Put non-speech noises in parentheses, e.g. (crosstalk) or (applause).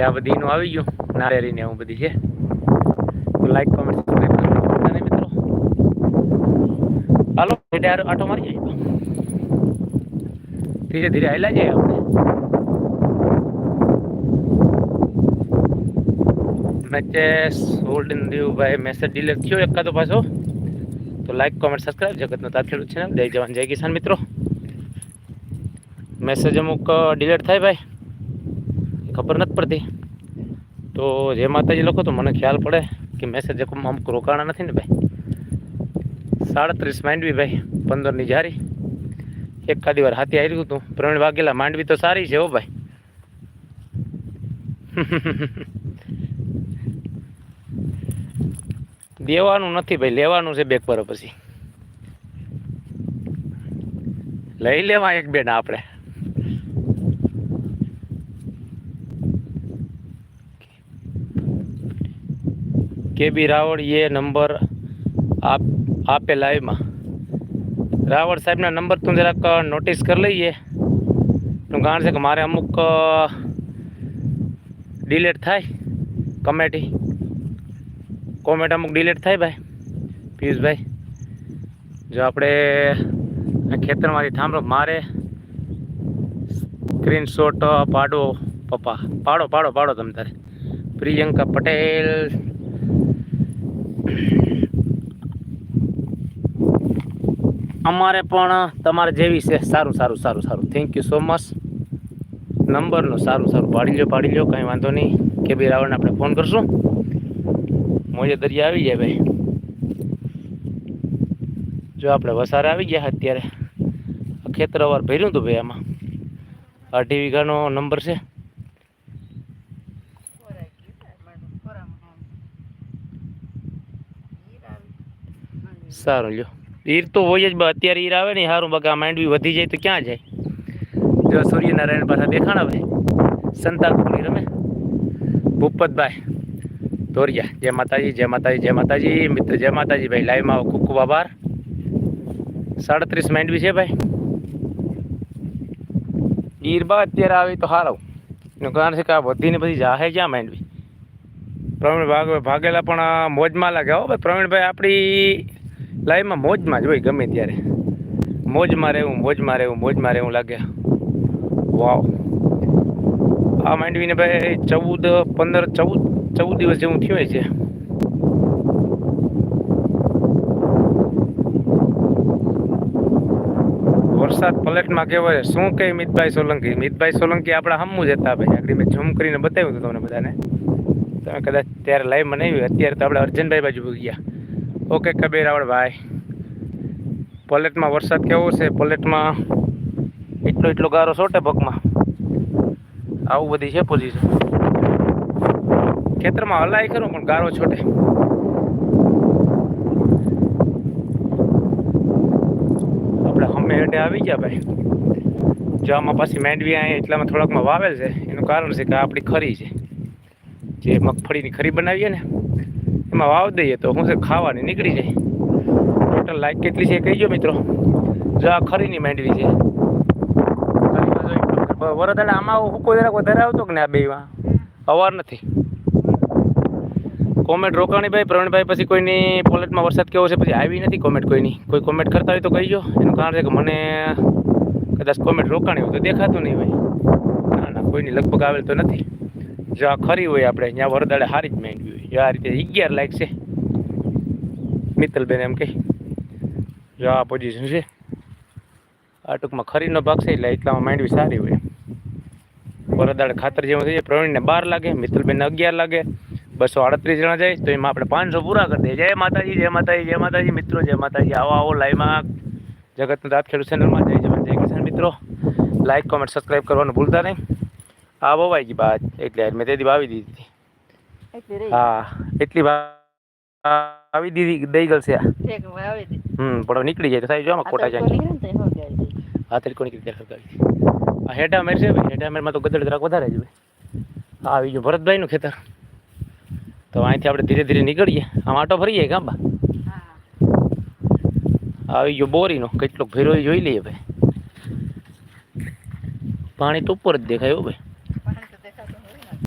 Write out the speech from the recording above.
આ બધી એનું આવી ગયું. નાળિયેરીને એવું બધી છે. તો લાઈક કોમેન્ટ સબસ્ક્રાઈબ કરવાનું ભૂલતા મિત્રો. હાલો, એટલે આટો મારી જાય. ધીરે ધીરે હાલ્યા જાય આપણે. મેચેસ હોલ્ડ ઇન ભાઈ મેસેજ ડિલેટ થયો એકાદો પાછો. તો લાઈક કોમેન્ટ સબસ્ક્રાઈબ જગતનો તાત છે ચેનલ જય જવાન, જય કિસાન મિત્રો. મેસેજ અમુક ડિલેટ થાય ભાઈ. ખબર નથી પડતી. તો જે માતાજી લખો તો મને ખ્યાલ પડે કે મેસેજ અમુક રોકાણા નથી ને ભાઈ? સાડત્રીસ માંડવી ભાઈ, પંદરની જારી. એક ખાદી વાર હાથી આવી ગયું હતું. પ્રવીણ વાઘેલા માંડવી તો સારી છે હો ભાઈ. (laughs) દેવાનું નથી ભાઈ, લેવાનું છે બેક પર પછી. લઈ લેવા એક બેન આપણે. કે બી રાવળ એ નંબર આપ, આપેલા એમાં રાવળ સાહેબના નંબર તું જરાક નોટિસ કરી લઈએ. એનું કારણ છે કે મારે અમુક ડિલેટ થાય? કમેટી? કોમેન્ટ અમુક ડિલેટ થાય ભાઈ? પિયુષભાઈ? જો આપણે ખેતરમાંથી થાંભળો મારે સ્ક્રીનશોટ પાડો, પપ્પા. પાડો પાડો પાડો તમે તારે. પ્રિયંકા પટેલ અમારે પણ તમારે જેવી છે, સારું સારું સારું સારું. થેન્ક યુ સો મચ નંબરનું સારું સારું. પાડી લો પાડી લો કંઈ વાંધો નહીં. કે ભાઈ રાવણને આપણે ફોન કરશું. મોજે દરિયા આવી જાય ભાઈ. જો આપણે વસારે આવી ગયા અત્યારે. ખેતરવાર ભર્યું હતું ભાઈ આમાં. અઢી વીઘાનો નંબર છે. સારું, લ્યો. ઈર તો હોય જ બા અત્યારે ઈર આવે ને સારું બગા માંડવી વધી જાય તો ક્યાં જાય? જો સૂર્યનારાયણ પાછા દેખાણ આવે સંતાકુલી રમે. ભૂપતભાઈ, ધોરિયા, જય માતાજી જય માતાજી જય માતાજી, મિત્ર, જય માતાજી, ભાઈ લાઈવમાં આવો ખૂબ ખૂબ સાડત્રીસ માંડવી છે ભાઈ. ઈરબા અત્યારે આવી તો હારો. એનું કારણ છે કે આ વધીને બધી જાહે ક્યાં માંડવી પ્રવીણ ભાગ ભાગેલા પણ મોજમાં લાગે હો ભાઈ. પ્રવીણભાઈ, આપણી લાઈફમાં મોજમાં જ હોય ગમે ત્યારે. મોજમાં રહેવું મોજમાં રહેવું મોજમાં રહેવું લાગે. વાવ. આ માંડવીને ભાઈ ચૌદ, પંદર, ચૌદ ચૌદ દિવસ જેવું થયું છે વરસાદ પલટમાં કહેવાય, શું કહે મિતભાઈ સોલંકી? મિતભાઈ સોલંકી આપણા હમું જ હતા ભાઈ. આગળ મેં ઝૂમ કરીને બતાવ્યું હતું તમને બધાને. તમે કદાચ ત્યારે લાઈવ બનાવ્યું અત્યારે તો આપણે અર્જનભાઈ બાજુ ગયા. ઓકે કબીર આવડ ભાઈ. પોલેટમાં વરસાદ કેવો છે? પોલેટમાં એટલો એટલો ગારો સોટે પગમાં આવું બધી છે પોઝિશન ખેતરમાં હલાય ખરું, પણ ગારો છોટે આપણે હમે હેઠે આવી ગયા ભાઈ. જો આમાં પાછી મેંડવી અહીંયા એટલામાં થોડાકમાં વાવેલ છે. એનું કારણ છે કે આપણી ખરી છે. જે મગફળીની ખરી બનાવીએ ને એમાં વાવ દઈએ તો હું ખાવાની નીકળી જાય. ટોટલ લાઈક કેટલી છે કહીજો મિત્રો. જો આ ખરીની માંડવી છે. વરદાડે આમાં હુકો જરાક વધારે આવતો કે આ બેમાં અવાર નથી. કોમેન્ટ રોકાણીભાઈ પ્રવીણભાઈ પછી કોઈની પોલેટમાં વરસાદ કેવો છે પછી આવી નથી કોમેન્ટ કોઈની. કોઈ કોમેન્ટ કરતા હોય તો કહીજો. એનું કારણ છે કે મને કદાચ કોમેન્ટ રોકાણી હોય તો દેખાતું નહીં હોય. ના ના, કોઈની લગભગ આવેલ તો નથી. જો આ ખરી હોય આપણે ત્યાં વરદાડે સારી જ હોય. જો આ રીતે અગિયાર લાઈક છે. મિત્તલબેન એમ કહી જો આ પોઝિશન છે. આ ટૂંકમાં ખરીનો ભાગ છે, એટલે એટલામાં માંડવી સારી હોય. વરદાડે ખાતર જેવું થઈ જાય, પ્રવીણને બાર લાગે, મિત્તલબેનને અગિયાર લાગે. બસો આડત્રીસ જણા જાય, તો એમાં આપણે પાંચસો પૂરા કરી દઈએ જય માતાજી જય માતાજી જય માતાજી, મિત્રો, જય માતાજી. આવો આવો લાઈવમાં જગતના દાંત ખેડૂત ચેનલમાં જય જવાન, જય કિસાન મિત્રો. લાઈક કોમેન્ટ સબસ્ક્રાઈબ કરવાનું ભૂલતા નહીં. આ વવાઈ ગઈ બાદ એટલે મેં તે દીવા આવી દીધી. હતી હા એટલી આવી દીધી દઈ ગલ છે હમ પણ નીકળી જાય તો સાહેબ જો આમાં ખોટા જાય. ને. આ તરીકો નીકળી જાય. સરકારી આ હેઠા મેર છે ભાઈ હેઠા મેરમાં તો ગદડ જરાક વધારે જ ભાઈ. આવી ગયું ભરતભાઈનું ખેતર. તો અહીંથી આપણે ધીરે ધીરે નીકળીએ. આમ આટો ફરીએ હા. આવી ગયો બોરીનો. કેટલોક ભેરો જોઈ લઈએ ભાઈ. પાણી તો ઉપર જ દેખાય હો ભાઈ.